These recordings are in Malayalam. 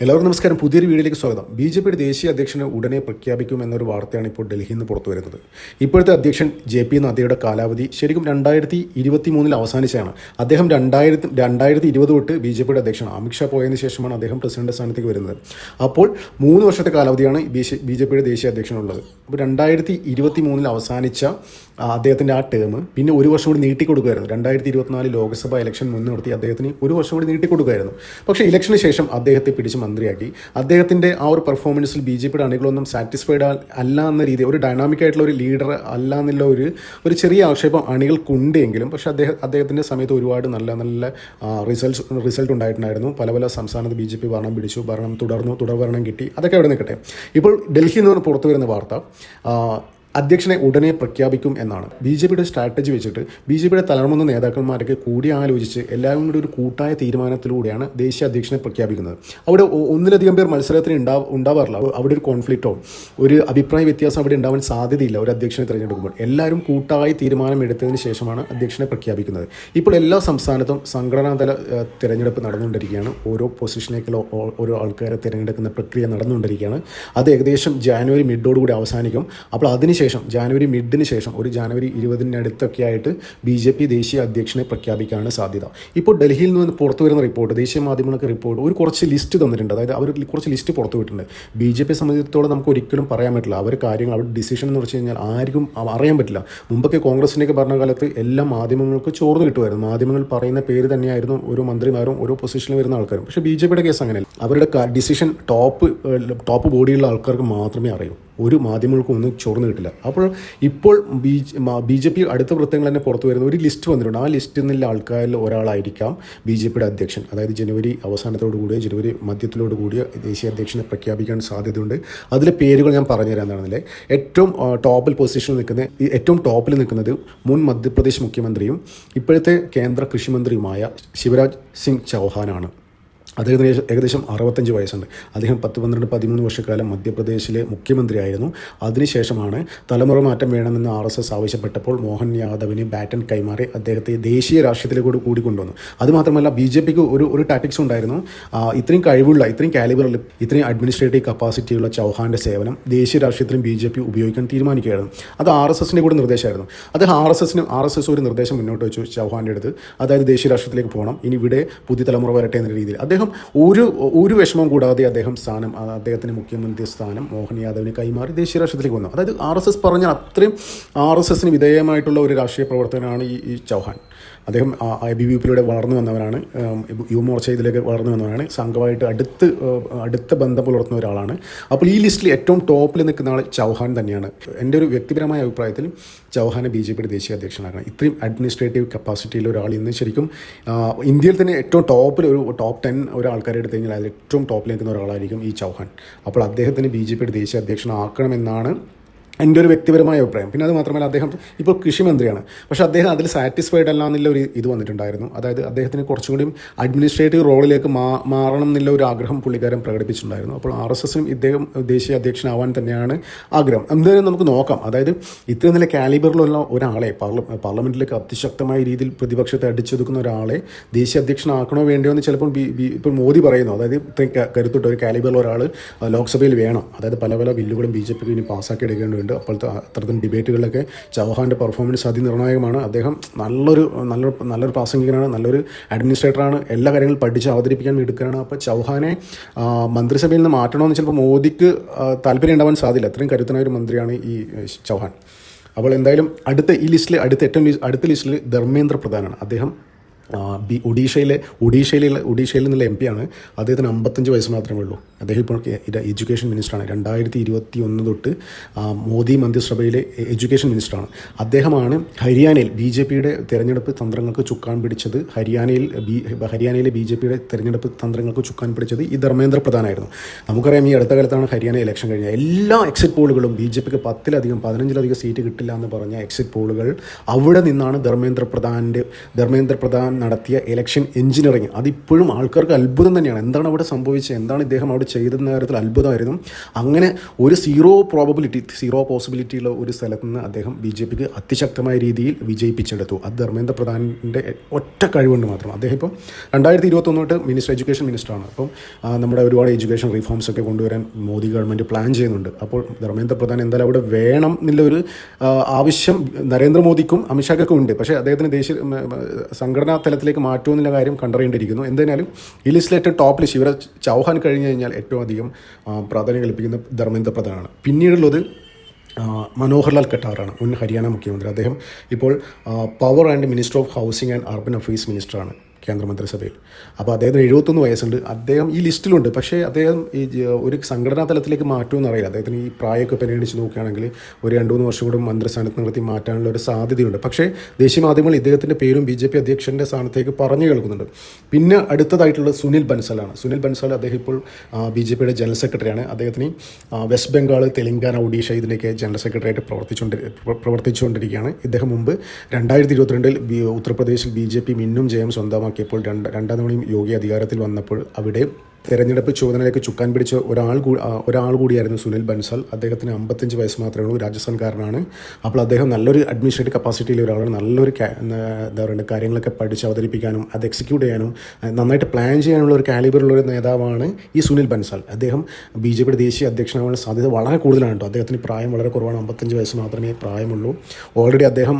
എല്ലാവർക്കും നമസ്കാരം. പുതിയൊരു വീഡിയോയിലേക്ക് സ്വാഗതം. ബി ജെ പിയുടെ ദേശീയ അധ്യക്ഷനെ ഉടനെ പ്രഖ്യാപിക്കും എന്നൊരു വാർത്തയാണ് ഇപ്പോൾ ഡൽഹിയിൽ നിന്ന് പുറത്തു വരുന്നത്. ഇപ്പോഴത്തെ അധ്യക്ഷൻ ജെ പി നദ്ദയുടെ കാലാവധി ശരിക്കും രണ്ടായിരത്തി ഇരുപത്തി മൂന്നിൽ അവസാനിച്ചാണ് അദ്ദേഹം രണ്ടായിരത്തി രണ്ടായിരത്തി ഇരുപത് തൊട്ട് ബി ജെ പിയുടെ അധ്യക്ഷനാണ്. അമിത്ഷാ പോയതിന് ശേഷമാണ് അദ്ദേഹം പ്രസിഡന്റ് സ്ഥാനത്തേക്ക് വരുന്നത്. അപ്പോൾ മൂന്ന് വർഷത്തെ കാലാവധിയാണ് ബി ജെ പിയുടെ ദേശീയ അധ്യക്ഷനുള്ളത്. അപ്പോൾ രണ്ടായിരത്തി ഇരുപത്തി മൂന്നിൽ അവസാനിച്ച അദ്ദേഹത്തിന്റെ ആ ടേം പിന്നെ ഒരു വർഷം കൂടി നീട്ടിക്കൊടുക്കുമായിരുന്നു രണ്ടായിരത്തി ഇരുപത്തിനാല് ലോക്സഭാ ഇലക്ഷൻ മുൻനിർത്തി അദ്ദേഹത്തിന് ഒരു വർഷം കൂടി നീട്ടിക്കൊടുക്കുമായിരുന്നു പക്ഷേ ഇലക്ഷന് ശേഷം അദ്ദേഹത്തെ പിടിച്ച് മന്ത്രിയാക്കി അദ്ദേഹത്തിന്റെ ആ ഒരു പെർഫോമൻസിൽ ബി ജെ പിയുടെ അണികളൊന്നും സാറ്റിസ്ഫൈഡ് അല്ല എന്ന രീതി ഒരു ഡൈനാമിക് ആയിട്ടുള്ള ഒരു ലീഡർ അല്ല എന്നുള്ള ഒരു ഒരു ചെറിയ ആക്ഷേപം അണികൾക്കുണ്ടെങ്കിലും പക്ഷേ അദ്ദേഹം അദ്ദേഹത്തിന്റെ സമയത്ത് ഒരുപാട് നല്ല നല്ല റിസൾട്ട് റിസൾട്ട് ഉണ്ടായിട്ടുണ്ടായിരുന്നു. പല പല സംസ്ഥാനത്ത് ബി ജെ പി ഭരണം പിടിച്ചു ഭരണം തുടർന്നു തുടർഭരണം കിട്ടി. അതൊക്കെ അവിടെ നിൽക്കട്ടെ. ഇപ്പോൾ ഡൽഹിയിൽ നിന്ന് പുറത്തു വരുന്ന വാർത്ത അധ്യക്ഷനെ ഉടനെ പ്രഖ്യാപിക്കും എന്നാണ്. ബി ജെ പിയുടെ സ്ട്രാറ്റജി വെച്ചിട്ട് ബി ജെ പിയുടെ തലമുന്ന നേതാക്കന്മാരൊക്കെ കൂടി ആലോചിച്ച് എല്ലാവരും കൂടി ഒരു കൂട്ടായ തീരുമാനത്തിലൂടെയാണ് ദേശീയ അധ്യക്ഷനെ പ്രഖ്യാപിക്കുന്നത്. അവിടെ ഒന്നിലധികം പേർ മത്സരത്തിന് ഉണ്ടാ ഉണ്ടാവാറില്ല. അവിടെ ഒരു കോൺഫ്ലിക്റ്റോ ഒരു അഭിപ്രായ വ്യത്യാസം അവിടെ ഉണ്ടാവാൻ സാധ്യതയില്ല ഒരു അധ്യക്ഷനെ തിരഞ്ഞെടുക്കുമ്പോൾ. എല്ലാവരും കൂട്ടായി തീരുമാനം എടുത്തതിന് ശേഷമാണ് അധ്യക്ഷനെ പ്രഖ്യാപിക്കുന്നത്. ഇപ്പോൾ എല്ലാ സംസ്ഥാനത്തും സംഘടനാതല തിരഞ്ഞെടുപ്പ് നടന്നുകൊണ്ടിരിക്കുകയാണ്. ഓരോ പൊസിഷനിലേക്കുള്ള ഓരോ ആൾക്കാരെ തിരഞ്ഞെടുക്കുന്ന പ്രക്രിയ നടന്നുകൊണ്ടിരിക്കുകയാണ്. അത് ഏകദേശം ജാനുവരി മിഡോടുകൂടി അവസാനിക്കും. അപ്പോൾ അതിനുശേഷം ജാനുവരി മിഡിന് ശേഷം ഒരു ജാനുവരി ഇരുപതിനടുത്തൊക്കെ ആയിട്ട് ബി ജെ പി ദേശീയ അധ്യക്ഷനെ പ്രഖ്യാപിക്കാനാണ് സാധ്യത. ഇപ്പോൾ ഡൽഹിയിൽ നിന്ന് പുറത്തു വരുന്ന റിപ്പോർട്ട് ദേശീയ മാധ്യമങ്ങൾക്ക് റിപ്പോർട്ട് ഒരു കുറച്ച് ലിസ്റ്റ് തന്നിട്ടുണ്ട്. അതായത് അവർ കുറച്ച് ലിസ്റ്റ് പുറത്തു വിട്ടിട്ടുണ്ട്. ബി ജെ പി സംബന്ധിച്ചിടത്തോളം നമുക്ക് ഒരിക്കലും പറയാൻ പറ്റില്ല. അവർ കാര്യങ്ങൾ അവരുടെ ഡിസിഷൻ എന്ന് വെച്ച് കഴിഞ്ഞാൽ ആർക്കും അറിയാൻ പറ്റില്ല. മുമ്പൊക്കെ കോൺഗ്രസിന്റെയൊക്കെ ഭരണകാലത്ത് എല്ലാ മാധ്യമങ്ങൾക്ക് ചോർന്ന് കിട്ടുമായിരുന്നു. മാധ്യമങ്ങൾ പറയുന്ന പേര് തന്നെയായിരുന്നു ഓരോ മന്ത്രിമാരും ഓരോ പൊസിഷനിൽ വരുന്ന ആൾക്കാരും. പക്ഷേ ബി ജെ പിയുടെ കേസ് അങ്ങനെയല്ല. അവരുടെ ഡിസിഷൻ ടോപ്പ് ടോപ്പ് ബോഡിയുള്ള ആൾക്കാർക്ക് മാത്രമേ അറിയൂ. ഒരു മാധ്യമങ്ങൾക്കും ഒന്നും ചോർന്ന് കിട്ടില്ല. അപ്പോൾ ഇപ്പോൾ ബി ബി ജെ പി അടുത്ത വൃത്തങ്ങൾ തന്നെ പുറത്തു വരുന്ന ഒരു ലിസ്റ്റ് വന്നിട്ടുണ്ട്. ആ ലിസ്റ്റിൽ നിന്നുള്ള ആൾക്കാരിൽ ഒരാളായിരിക്കാം ബി ജെ പിയുടെ അധ്യക്ഷൻ. അതായത് ജനുവരി അവസാനത്തോടു കൂടിയ ജനുവരി മധ്യത്തിലോട് കൂടിയ ദേശീയ അധ്യക്ഷനെ പ്രഖ്യാപിക്കാൻ സാധ്യതയുണ്ട്. അതിലെ പേരുകൾ ഞാൻ പറഞ്ഞുതരാം എന്നാണെന്നില്ലേ ഏറ്റവും ടോപ്പിൽ പൊസിഷനിൽ നിൽക്കുന്ന ഏറ്റവും ടോപ്പിൽ നിൽക്കുന്നത് മുൻ മധ്യപ്രദേശ് മുഖ്യമന്ത്രിയും ഇപ്പോഴത്തെ കേന്ദ്ര കൃഷിമന്ത്രിയുമായ ശിവരാജ് സിംഗ് ചൗഹാനാണ്. അദ്ദേഹത്തിന് ഏകദേശം- അറുപത്തഞ്ച് വയസ്സുണ്ട്. അദ്ദേഹം പത്ത് പന്ത്രണ്ട് പതിമൂന്ന് വർഷക്കാലം മധ്യപ്രദേശിലെ മുഖ്യമന്ത്രിയായിരുന്നു. അതിനുശേഷമാണ് തലമുറ മാറ്റം വേണമെന്ന് ആർ എസ് എസ് ആവശ്യപ്പെട്ടപ്പോൾ മോഹൻ യാദവിന് ബാറ്റൺ കൈമാറി അദ്ദേഹത്തെ ദേശീയ രാഷ്ട്രീയത്തിലേക്ക് കൂടി കൂടി കൊണ്ടുവന്നു അതുമാത്രമല്ല ബി ജെ പിക്ക് ഒരു ഒരു ടാറ്റിക്സ് ഉണ്ടായിരുന്നു. ഇത്രയും കഴിവുള്ള ഇത്രയും കാലിബറുള്ള ഇത്രയും അഡ്മിനിസ്ട്രേറ്റീവ് കപ്പാസിറ്റിയുള്ള ചൗഹാന്റെ സേവനം ദേശീയ രാഷ്ട്രീയത്തിലും ബി ജെ പി ഉപയോഗിക്കാൻ തീരുമാനിക്കുകയായിരുന്നു. അത് ആർ എസ് എസിന്റെ കൂടെ നിർദ്ദേശമായിരുന്നു. അദ്ദേഹം ആർ എസ് എസിന് ആർ എസ് എസ് ഒരു നിർദ്ദേശം മുന്നോട്ട് വെച്ചു ചൗഹാന്റെ അടുത്ത് അതായത് ദേശീയ രാഷ്ട്രീയത്തിലേക്ക് പോകണം. ഇനി ഇവിടെ പുതിയ തലമുറ വരട്ടെ എന്ന രീതിയിൽ. അദ്ദേഹം ഒരു ഒരു വിഷമം കൂടാതെ അദ്ദേഹം സ്ഥാനം അദ്ദേഹത്തിന് മുഖ്യമന്ത്രി സ്ഥാനം മോഹൻ യാദവിന് കൈമാറി ദേശീയ രാഷ്ട്രീയത്തിലേക്ക് വന്നു. അതായത് ആർ എസ് എസ് പറഞ്ഞാൽ അത്രയും ആർ എസ് എസിന് വിധേയമായിട്ടുള്ള ഒരു രാഷ്ട്രീയ പ്രവർത്തകനാണ് ഈ ചൗഹാൻ. അദ്ദേഹം ബി വി പിയിലൂടെ വളർന്നു വന്നവരാണ്. യുവമോർച്ച ഇതിലേക്ക് വളർന്നു വന്നവരാണ്. സംഘമായിട്ട് അടുത്ത് അടുത്ത ബന്ധം പുലർത്തുന്ന ഒരാളാണ്. അപ്പോൾ ഈ ലിസ്റ്റിൽ ഏറ്റവും ടോപ്പിൽ നിൽക്കുന്ന ആൾ ചൗഹാൻ തന്നെയാണ്. എന്റെ ഒരു വ്യക്തിപരമായ അഭിപ്രായത്തിൽ ചൗഹാനെ ബി ജെ പിയുടെ ദേശീയ അധ്യക്ഷനാക്കണം. ഇത്രയും അഡ്മിനിസ്ട്രേറ്റീവ് കപ്പാസിറ്റിയിൽ ഒരാൾ ഇന്ന് ശരിക്കും ഇന്ത്യയിൽ തന്നെ ഏറ്റവും ടോപ്പിൽ ഒരു ടോപ്പ് ടെൻ ഒരാൾക്കാരെ എടുത്തു കഴിഞ്ഞാൽ അതിൽ ഏറ്റവും ടോപ്പിൽ നിൽക്കുന്ന ഒരാളായിരിക്കും ഈ ചൗഹാൻ. അപ്പോൾ അദ്ദേഹത്തിന് ബി ജെ പിയുടെ ദേശീയ അധ്യക്ഷനാക്കണമെന്നാണ് എന്റെ ഒരു വ്യക്തിപരമായ അഭിപ്രായം. പിന്നെ അത് മാത്രമല്ല അദ്ദേഹം ഇപ്പോൾ കൃഷിമന്ത്രിയാണ്. പക്ഷേ അദ്ദേഹം അതിൽ സാറ്റിസ്ഫൈഡ് അല്ല എന്നുള്ള ഒരു ഇത് വന്നിട്ടുണ്ടായിരുന്നു. അതായത് അദ്ദേഹത്തിന് കുറച്ചും കൂടി അഡ്മിനിസ്ട്രേറ്റീവ് റോളിലേക്ക് മാ മാറണം എന്നുള്ള ഒരു ആഗ്രഹം പുള്ളിക്കാരൻ പ്രകടിപ്പിച്ചിട്ടുണ്ടായിരുന്നു. അപ്പോൾ ആർ എസ് എസിനും ഇദ്ദേഹം ദേശീയ അധ്യക്ഷനാവാൻ തന്നെയാണ് ആഗ്രഹം. എന്തായാലും നമുക്ക് നോക്കാം. അതായത് ഇത്രയും നല്ല കാലിബറിലുള്ള ഒരാളെ പാർല പാർലമെന്റിലേക്ക് അതിശക്തമായ രീതിയിൽ പ്രതിപക്ഷത്തെ അടിച്ചൊതുക്കുന്ന ഒരാളെ ദേശീയ അധ്യക്ഷനാക്കണോ വേണ്ടയോ എന്ന് ചിലപ്പോൾ ബി ഇപ്പോൾ മോദി പറയുന്നു. അതായത് ഇത്രയും കരുത്തുള്ള ഒരു കാലിബറിലുള്ള ഒരാൾ ലോക്സഭയിൽ വേണം. അതായത് പല പല ബില്ലുകളും ബി ജെ പിക്ക് ഇനി പാസ്സാക്കി എടുക്കേണ്ടതുണ്ട് അപ്പോഴത്തെ അത്തരത്തിൽ ഡിബേറ്റുകളിലൊക്കെ ചൗഹാന്റെ പെർഫോമൻസ് അതി അതിനിർണായകമാണ്. അദ്ദേഹം നല്ലൊരു നല്ലൊരു നല്ലൊരു പ്രാസംഗികനാണ് നല്ലൊരു അഡ്മിനിസ്ട്രേറ്ററാണ് എല്ലാ കാര്യങ്ങളും പഠിച്ച് അവതരിപ്പിക്കാൻ എടുക്കുകയാണ് അപ്പോൾ ചൗഹാനെ മന്ത്രിസഭയിൽ നിന്ന് മാറ്റണമെന്ന് ചിലപ്പോൾ മോദിക്ക് താല്പര്യം ഉണ്ടാവാൻ സാധ്യല്ല അത്രയും കരുത്തനായ ഒരു മന്ത്രിയാണ് ഈ ചൗഹാൻ. അപ്പോൾ എന്തായാലും അടുത്ത ഈ ലിസ്റ്റിൽ അടുത്ത ഏറ്റവും അടുത്ത ലിസ്റ്റിൽ ധർമ്മേന്ദ്ര പ്രധാനാണ്. അദ്ദേഹം ബി ഒഡീഷയിലെ ഒഡീഷയിലുള്ള ഒഡീഷയിൽ നിന്നുള്ള എം പി ആണ്. അദ്ദേഹത്തിന് അമ്പത്തഞ്ച് വയസ്സ് മാത്രമേ ഉള്ളൂ. അദ്ദേഹം ഇപ്പോൾ എഡ്യൂക്കേഷൻ മിനിസ്റ്ററാണ്. രണ്ടായിരത്തി ഇരുപത്തി ഒന്ന് തൊട്ട് മോദി മന്ത്രിസഭയിലെ എഡ്യൂക്കേഷൻ മിനിസ്റ്ററാണ്. അദ്ദേഹമാണ് ഹരിയാനയിൽ ബി ജെ പിയുടെ തെരഞ്ഞെടുപ്പ് തന്ത്രങ്ങൾക്ക് ചുക്കാൻ പിടിച്ചത്. ഹരിയാനയിൽ ബി ഹരിയാനയിലെ ബി ജെ പിയുടെ തെരഞ്ഞെടുപ്പ് തന്ത്രങ്ങൾക്ക് ചുക്കാൻ പിടിച്ചത് ഈ ധർമ്മേന്ദ്ര പ്രധാനായിരുന്നു. നമുക്കറിയാം ഈ അടുത്ത കാലത്താണ് ഹരിയാന ഇലക്ഷൻ കഴിഞ്ഞത്. എല്ലാ എക്സിറ്റ് പോളുകളും ബി ജെ പിക്ക് പത്തിലധികം പതിനഞ്ചിലധികം സീറ്റ് കിട്ടില്ല എന്ന് പറഞ്ഞ എക്സിറ്റ് പോളുകൾ അവിടെ നിന്നാണ് ധർമ്മേന്ദ്ര പ്രധാന്റെ ധർമ്മേന്ദ്ര പ്രധാൻ നടത്തിയ ഇലക്ഷൻ എഞ്ചിനീയറിങ് അതിപ്പോഴും ആൾക്കാർക്ക് അത്ഭുതം തന്നെയാണ്. എന്താണ് അവിടെ സംഭവിച്ചത്? എന്താണ് ഇദ്ദേഹം അവിടെ അവിടെ ചെയ്തെന്ന കാര്യത്തിൽ അത്ഭുതമായിരുന്നു. അങ്ങനെ ഒരു സീറോ പ്രോബബിലിറ്റി സീറോ പോസിബിലിറ്റിയുള്ള ഒരു സ്ഥലത്ത് നിന്ന് അദ്ദേഹം ബി ജെ പിക്ക് അതിശക്തമായ രീതിയിൽ വിജയിപ്പിച്ചെടുത്തു. അത് ധർമ്മേന്ദ്ര പ്രധാനിന്റെ ഒറ്റ കഴിവുണ്ട് മാത്രം. അദ്ദേഹം ഇപ്പം രണ്ടായിരത്തി ഇരുപത്തൊന്ന് തൊട്ട് മിനിസ്റ്റർ എഡ്യൂക്കേഷൻ മിനിസ്റ്ററാണ് അപ്പം നമ്മുടെ ഒരുപാട് എഡ്യൂക്കേഷൻ റിഫോംസ് ഒക്കെ കൊണ്ടുവരാൻ മോദി ഗവൺമെന്റ് പ്ലാൻ ചെയ്യുന്നുണ്ട്. അപ്പോൾ ധർമ്മേന്ദ്ര പ്രധാൻ എന്തായാലും അവിടെ വേണം എന്നുള്ള ഒരു ആവശ്യം നരേന്ദ്രമോദിക്കും അമിത്ഷാക്കൊക്കെ ഉണ്ട്. പക്ഷേ അദ്ദേഹത്തിന് ദേശീയ സംഘടനാ തലത്തിലേക്ക് മാറ്റുമെന്നുള്ള കാര്യം കണ്ടറിയേണ്ടിയിരിക്കുന്നു. എന്തായാലും ഈ ലിസ്റ്റിലേറ്റവും ടോപ്പ് ലിസ്റ്റ് ഇവരെ ചൗഹാൻ കഴിഞ്ഞ് കഴിഞ്ഞാൽ ഏറ്റവും അധികം പ്രാധാന്യം കൽപ്പിക്കുന്ന ധർമ്മേന്ദ്ര പ്രധാനാണ്. പിന്നീടുള്ളത് മനോഹർലാൽ കട്ടാറാണ് മുൻ ഹരിയാന മുഖ്യമന്ത്രി. അദ്ദേഹം ഇപ്പോൾ power and minister of housing and urban affairs മിനിസ്റ്ററാണ് കേന്ദ്രമന്ത്രിസഭയിൽ. അപ്പോൾ അദ്ദേഹത്തിന് എഴുപത്തൊന്ന് വയസ്സുണ്ട്. അദ്ദേഹം ഈ ലിസ്റ്റിലുണ്ട്. പക്ഷേ അദ്ദേഹം ഈ ഒരു സംഘടനാ തലത്തിലേക്ക് മാറ്റുമെന്ന് അറിയില്ല അദ്ദേഹത്തിന് ഈ പ്രായമൊക്കെ പരിഗണിച്ച് നോക്കുകയാണെങ്കിൽ ഒരു രണ്ട് മൂന്ന് വർഷം കൂടെ മന്ത്രിസ്ഥാനത്ത് നിർത്തി മാറ്റാനുള്ള ഒരു സാധ്യതയുണ്ട്. പക്ഷേ ദേശീയ മാധ്യമങ്ങൾ ഇദ്ദേഹത്തിന്റെ പേരും ബി ജെ പി അധ്യക്ഷന്റെ സ്ഥാനത്തേക്ക് പറഞ്ഞു കേൾക്കുന്നുണ്ട്. പിന്നെ അടുത്തതായിട്ടുള്ള സുനിൽ ബൻസലാണ്. സുനിൽ ബൻസാൽ അദ്ദേഹം ഇപ്പോൾ ബി ജെ പിയുടെ ജനറൽ സെക്രട്ടറിയാണ്. അദ്ദേഹത്തിന് വെസ്റ്റ് ബംഗാൾ തെലങ്കാന ഒഡീഷ ഇതിന്റെയൊക്കെ ജനറൽ സെക്രട്ടറി ആയിട്ട് പ്രവർത്തിച്ചുകൊണ്ട് പ്രവർത്തിച്ചുകൊണ്ടിരിക്കുകയാണ്. ഇദ്ദേഹം മുമ്പ് രണ്ടായിരത്തി ഇരുപത്തിരണ്ടിൽ ഉത്തർപ്രദേശിൽ ബി ജെ പി മിന്നും ജയം സ്വന്തമാക്കിയപ്പോൾ രണ്ട് രണ്ടാം തവണയും യോഗി അധികാരത്തിൽ വന്നപ്പോൾ അവിടെ തെരഞ്ഞെടുപ്പ് ചുവതലയിലേക്ക് ചുക്കാൻ പിടിച്ച ഒരാൾ ഒരാൾ കൂടിയായിരുന്നു സുനിൽ ബൻസൽ. അദ്ദേഹത്തിന് അമ്പത്തഞ്ച് വയസ്സ് മാത്രമേ ഉള്ളൂ രാജസ്ഥാൻകാരനാണ്. അപ്പോൾ അദ്ദേഹം നല്ലൊരു അഡ്മിനിസ്ട്രേറ്റീവ് കപ്പാസിറ്റിയിലെ ഒരാളാണ്. നല്ലൊരു എന്താ പറയുക കാര്യങ്ങളൊക്കെ പഠിച്ച് അവതരിപ്പിക്കാനും അത് എക്സിക്യൂട്ട് ചെയ്യാനും നന്നായിട്ട് പ്ലാൻ ചെയ്യാനുള്ള ഒരു കാലിബറുള്ള ഒരു നേതാവാണ് ഈ സുനിൽ ബൻസൽ. അദ്ദേഹം ബി ജെ പിയുടെ ദേശീയ അധ്യക്ഷനാവാനുള്ള സാധ്യത വളരെ കൂടുതലാണ് കേട്ടോ. അദ്ദേഹത്തിന് പ്രായം വളരെ കുറവാണ് അമ്പത്തഞ്ച് വയസ്സ് മാത്രമേ പ്രായമുള്ളൂ. ഓൾറെഡി അദ്ദേഹം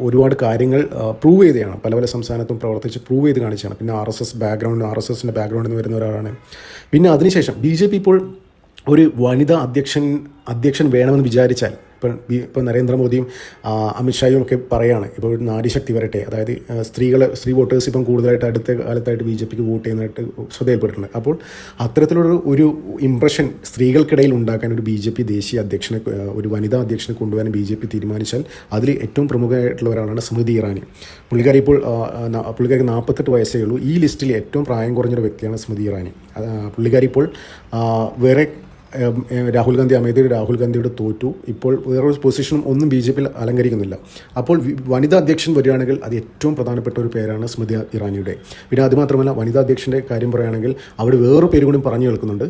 ഒരുപാട് കാര്യങ്ങൾ പ്രൂവ് ചെയ്തതാണ്. പല പല സംസ്ഥാനത്തും പ്രവർത്തിച്ച് പ്രൂവ് ചെയ്ത് കാണിച്ചാണ് പിന്നെ R S S background R S എസിന്റെ ബാക്ക്ഗ്രൗണ്ടിൽ നിന്ന് വരുന്ന ഒരാളാണ്. പിന്നെ അതിനുശേഷം ബി ജെ പി ഇപ്പോൾ ഒരു വനിതാ അധ്യക്ഷൻ അധ്യക്ഷൻ വേണമെന്ന് വിചാരിച്ചാൽ ഇപ്പം ബി ഇപ്പോൾ നരേന്ദ്രമോദിയും അമിത്ഷായും ഒക്കെ പറയാണ് ഇപ്പോൾ ഒരു നാരിശക്തി വരട്ടെ. അതായത് സ്ത്രീകൾ സ്ത്രീ വോട്ടേഴ്സ് ഇപ്പം കൂടുതലായിട്ട് അടുത്ത കാലത്തായിട്ട് ബി ജെ പിക്ക് വോട്ട് ചെയ്യുന്നതായിട്ട് ശ്രദ്ധയിൽപ്പെട്ടിട്ടുണ്ട്. അപ്പോൾ അത്തരത്തിലുള്ള ഒരു ഇംപ്രഷൻ സ്ത്രീകൾക്കിടയിൽ ഉണ്ടാക്കാൻ ഒരു ബി ജെ പി ദേശീയ അധ്യക്ഷനെ ഒരു വനിതാ അധ്യക്ഷനെ കൊണ്ടുവരാൻ ബി ജെ പി തീരുമാനിച്ചാൽ അതിൽ ഏറ്റവും പ്രമുഖമായിട്ടുള്ള ഒരാളാണ് സ്മൃതി ഇറാനി. പുള്ളിക്കാരി ഇപ്പോൾ പുള്ളിക്കാരിക്ക് നാൽപ്പത്തെട്ട് വയസ്സേ ഉള്ളൂ. ഈ ലിസ്റ്റിൽ ഏറ്റവും പ്രായം കുറഞ്ഞൊരു വ്യക്തിയാണ് സ്മൃതി ഇറാനി. പുള്ളിക്കാരി ഇപ്പോൾ വേറെ രാഹുൽ ഗാന്ധി അമേഠിയിൽ രാഹുൽ ഗാന്ധിയോട് തോറ്റു. ഇപ്പോൾ വേറൊരു പൊസിഷനും ഒന്നും ബി ജെ പിയിൽ അലങ്കരിക്കുന്നില്ല. അപ്പോൾ വനിതാ അധ്യക്ഷൻ വരികയാണെങ്കിൽ അത് ഏറ്റവും പ്രധാനപ്പെട്ട ഒരു പേരാണ് സ്മൃതി ഇറാനിയുടെ. പിന്നെ അതുമാത്രമല്ല വനിതാ അധ്യക്ഷന്റെ കാര്യം പറയുകയാണെങ്കിൽ അവിടെ വേറൊരു പേര് കൂടി പറഞ്ഞു കേൾക്കുന്നുണ്ട്.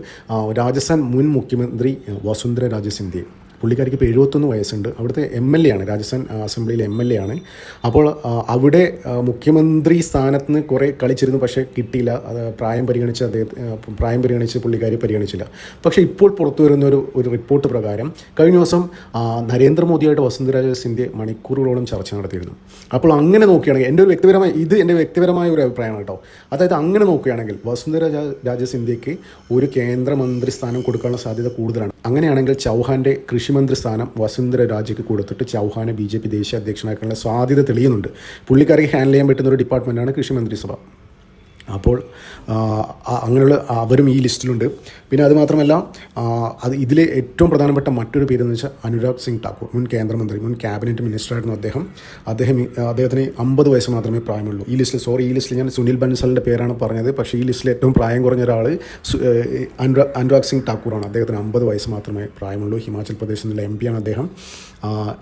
രാജസ്ഥാൻ മുൻ മുഖ്യമന്ത്രി വസുന്ധര രാജ സിന്ധ്യ പുള്ളിക്കാരിക്ക് ഇപ്പോൾ എഴുപത്തൊന്ന് വയസ്സുണ്ട്. അവിടുത്തെ എം എൽ എ ആണ് രാജസ്ഥാൻ അസംബ്ലിയിലെ എം എൽ എ ആണ്. അപ്പോൾ അവിടെ മുഖ്യമന്ത്രി സ്ഥാനത്ത് നിന്ന് കുറേ കളിച്ചിരുന്നു പക്ഷേ കിട്ടിയില്ല. അത് പ്രായം പരിഗണിച്ച് അദ്ദേഹത്തെ ആ, പ്രായം പരിഗണിച്ച് പുള്ളിക്കാരി പരിഗണിച്ചില്ല. പക്ഷേ ഇപ്പോൾ പുറത്തു വരുന്ന ഒരു ഒരു റിപ്പോർട്ട് പ്രകാരം കഴിഞ്ഞ ദിവസം നരേന്ദ്രമോദിയായിട്ട് വസുന്ധരാജ സിന്ധ്യ മണിക്കൂറുകളോളം ചർച്ച നടത്തിയിരുന്നു. അപ്പോൾ അങ്ങനെ നോക്കുകയാണെങ്കിൽ എന്റെ ഒരു വ്യക്തിപരമായ ഇത് എന്റെ വ്യക്തിപരമായ ഒരു അഭിപ്രായമാണ് കേട്ടോ. അതായത് അങ്ങനെ നോക്കുകയാണെങ്കിൽ വസുന്ധര രാജ- രാജ സിന്ധ്യയ്ക്ക് ഒരു കേന്ദ്രമന്ത്രി സ്ഥാനം കൊടുക്കാനുള്ള സാധ്യത കൂടുതലാണ്. അങ്ങനെയാണെങ്കിൽ ചൗഹാന്റെ കൃഷിമന്ത്രി സ്ഥാനം വസുന്ധര രാജയ്ക്ക് കൊടുത്തിട്ട് ചൗഹാനെ ബി ജെ പി ദേശീയ അധ്യക്ഷനാക്കാനുള്ള സാധ്യത തെളിയുന്നുണ്ട്. പുള്ളിക്കാർക്ക് ഹാൻഡിൽ ചെയ്യാൻ പറ്റുന്ന ഒരു ഡിപ്പാർട്ട്മെന്റാണ് കൃഷിമന്ത്രിസഭ. അപ്പോൾ അങ്ങനെയുള്ള അവരും ഈ ലിസ്റ്റിലുണ്ട്. പിന്നെ അതുമാത്രമല്ല അത് ഇതിലെ ഏറ്റവും പ്രധാനപ്പെട്ട മറ്റൊരു പേരെന്ന് വെച്ചാൽ അനുരാഗ് സിംഗ് ഠാക്കൂർ മുൻ കേന്ദ്രമന്ത്രി മുൻ ക്യാബിനറ്റ് മിനിസ്റ്ററായിരുന്നു അദ്ദേഹം. അദ്ദേഹം അദ്ദേഹത്തിന് അമ്പത് വയസ്സ് മാത്രമേ പ്രായമുള്ളൂ. ഈ ലിസ്റ്റിൽ സോറി ഈ ലിസ്റ്റിൽ ഞാൻ സുനിൽ ബൻസലിന്റെ പേരാണ് പറഞ്ഞത് പക്ഷേ ഈ ലിസ്റ്റിൽ ഏറ്റവും പ്രായം കുറഞ്ഞ ഒരാൾ അനുരാഗ് അനുരാഗ് സിംഗ് ഠാക്കൂറാണ്. അദ്ദേഹത്തിന് അമ്പത് വയസ്സ് മാത്രമേ പ്രായമുള്ളൂ. ഹിമാചൽ പ്രദേശിൽ നിന്നുള്ള എം പിയാണ് അദ്ദേഹം.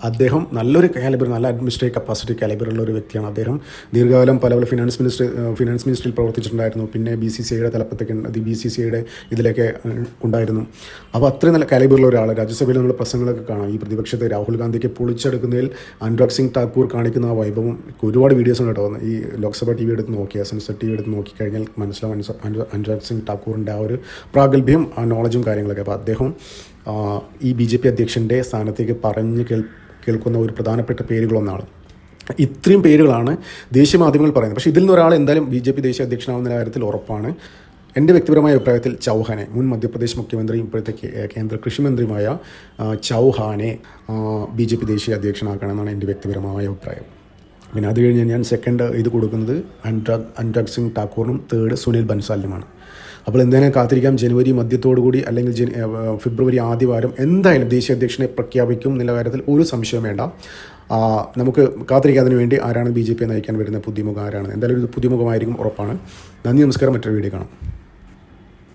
അദ്ദേഹം നല്ലൊരു കാലിബർ നല്ല അഡ്മിനിസ്ട്രേറ്റീവ് കപ്പാസിറ്റി കാലിബറുള്ള ഒരു വ്യക്തിയാണ് അദ്ദേഹം. ദീർഘകാലം പല പല ഫിനാൻസ് മിനിസ്റ്റർ ഫിനാൻസ് മിനിസ്റ്ററിൽ മിനിസ്ട്രിയിൽ പ്രവർത്തിച്ചിട്ടുണ്ടായിരുന്നു പിന്നെ ബി സി സി ഐയുടെ തലപ്പത്തൊക്കെ ബി സി സി ഐയുടെ ഇതിലൊക്കെ ഉണ്ടായിരുന്നു. അപ്പോൾ അത്രയും നല്ല കാലിബറുള്ള ഒരാൾ രാജ്യസഭയിൽ നമ്മൾ പ്രസംഗങ്ങളൊക്കെ കാണാം. ഈ പ്രതിപക്ഷത്തെ രാഹുൽ ഗാന്ധിക്ക് പൊളിച്ചെടുക്കുന്നതിൽ അനുരാഗ് സിംഗ് ഠാക്കൂർ കാണിക്കുന്ന ആ വൈഭവം ഒരുപാട് വീഡിയോസ് ഉണ്ട് കേട്ടോ. ഈ ലോക്സഭ ടി വി എടുത്ത് നോക്കിയാൽ സെൻസർ ടി വി എടുത്ത് നോക്കിക്കഴിഞ്ഞാൽ മനസ്സിലാവും അനുരാഗ് സിംഗ് ഠാക്കൂറിന്റെ ആ ഒരു പ്രാഗൽഭ്യം ആ നോളജും കാര്യങ്ങളൊക്കെ. അപ്പോൾ അദ്ദേഹം ഈ ബി ജെ പി അധ്യക്ഷന്റെ സ്ഥാനത്തേക്ക് പറഞ്ഞ് കേൾ കേൾക്കുന്ന ഒരു പ്രധാനപ്പെട്ട പേരുകളൊന്നാണ്. ഇത്രയും പേരുകളാണ് ദേശീയ മാധ്യമങ്ങൾ പറയുന്നത്. പക്ഷേ ഇതിൽ നിന്ന് ഒരാൾ എന്തായാലും ബി ജെ പി ദേശീയ അധ്യക്ഷനാവുന്ന കാര്യത്തിൽ ഉറപ്പാണ്. എന്റെ വ്യക്തിപരമായ അഭിപ്രായത്തിൽ ചൗഹാനെ മുൻ മധ്യപ്രദേശ് മുഖ്യമന്ത്രി ഇപ്പോഴത്തെ കേന്ദ്ര കൃഷിമന്ത്രിയുമായ ചൗഹാനെ ബി ജെ പി ദേശീയ അധ്യക്ഷനാക്കണമെന്നാണ് എന്റെ വ്യക്തിപരമായ അഭിപ്രായം. പിന്നെ അത് കഴിഞ്ഞ് ഞാൻ സെക്കൻഡ് ഇത് കൊടുക്കുന്നത് അനുരാഗ് അനുരാഗ് സിംഗ് ഠാക്കൂറിനും തേർഡ് സുനിൽ ബൻസാലിനുമാണ്. അപ്പോൾ എന്തായാലും കാത്തിരിക്കാം. ജനുവരി മധ്യത്തോടുകൂടി അല്ലെങ്കിൽ ഫെബ്രുവരി ആദ്യവാരം എന്തായാലും ദേശീയ അധ്യക്ഷനെ പ്രഖ്യാപിക്കും നിലവാരത്തിൽ ഒരു സംശയം വേണ്ട. നമുക്ക് കാത്തിരിക്കാതിന് വേണ്ടി ആരാണ് ബി ജെ പി നയിക്കാൻ വരുന്ന പുതിയ മുഖം ആരാണ്? എന്തായാലും ഒരു പുതിയ മുഖമായിരിക്കും ഉറപ്പാണ്. നന്ദി നമസ്കാരം. മറ്റൊരു വീഡിയോ കാണാം.